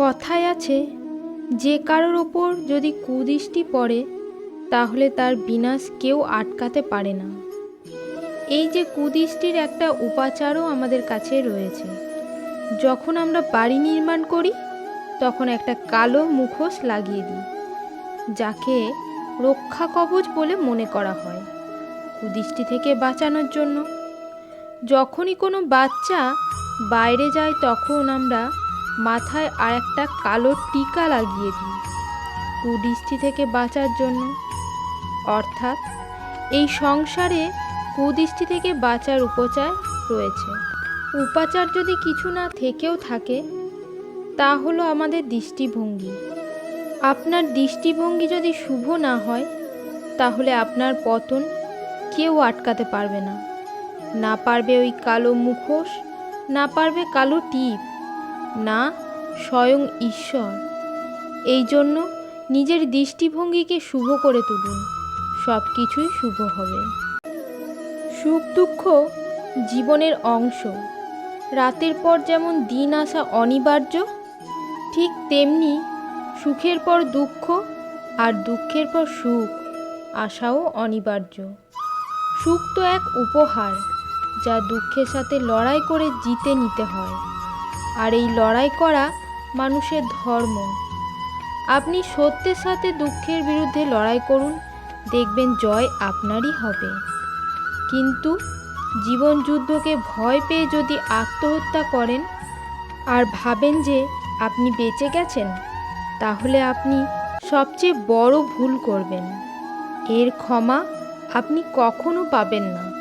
কথায় আছে, যে কারোর ওপর যদি কুদৃষ্টি পড়ে, তাহলে তার বিনাশ কেউ আটকাতে পারে না। এই যে কুদৃষ্টির একটা উপাচারও আমাদের কাছে রয়েছে। যখন আমরা বাড়ি নির্মাণ করি, তখন একটা কালো মুখোশ লাগিয়ে দিই, যাকে রক্ষা কবচ বলে মনে করা হয়, কুদৃষ্টি থেকে বাঁচানোর জন্য। যখনই কোনো বাচ্চা বাইরে যায়, তখন আমরা মাথায় আর একটা কালো টিকা লাগিয়ে দিই কুদৃষ্টি থেকে বাঁচার জন্য। অর্থাৎ এই সংসারে কুদৃষ্টি থেকে বাঁচার উপচার রয়েছে। উপাচার যদি কিছু না থেকেও থাকে, তা হলো আমাদের দৃষ্টিভঙ্গি। আপনার দৃষ্টিভঙ্গি যদি শুভ না হয়, তাহলে আপনার পতন কেউ আটকাতে পারবে না। না পারবে ওই কালো মুখোশ, না পারবে কালো টিপ। না, স্বয়ং ঈশ্বর। এই জন্য নিজের দৃষ্টিভঙ্গিকে শুভ করে তুলুন। সব কিছুই শুভ হবে। সুখ দুঃখ জীবনের অংশ। রাতের পর যেমন দিন আসা অনিবার্য, ঠিক তেমনি সুখের পর দুঃখ আর দুঃখের পর সুখ আসাও অনিবার্য। সুখ তো এক উপহার, যা দুঃখের সাথে লড়াই করে জিতে নিতে হয়। আর এই লড়াই করা মানুষের ধর্ম। আপনি সত্যের সাথে দুঃখের বিরুদ্ধে লড়াই করুন, দেখবেন জয় আপনারই হবে। কিন্তু জীবন যুদ্ধকে ভয় পেয়ে যদি আত্মহত্যা করেন আর ভাবেন যে আপনি বেঁচে গেছেন, তাহলে আপনি সবচেয়ে বড় ভুল করবেন। এর ক্ষমা আপনি কখনো পাবেন না।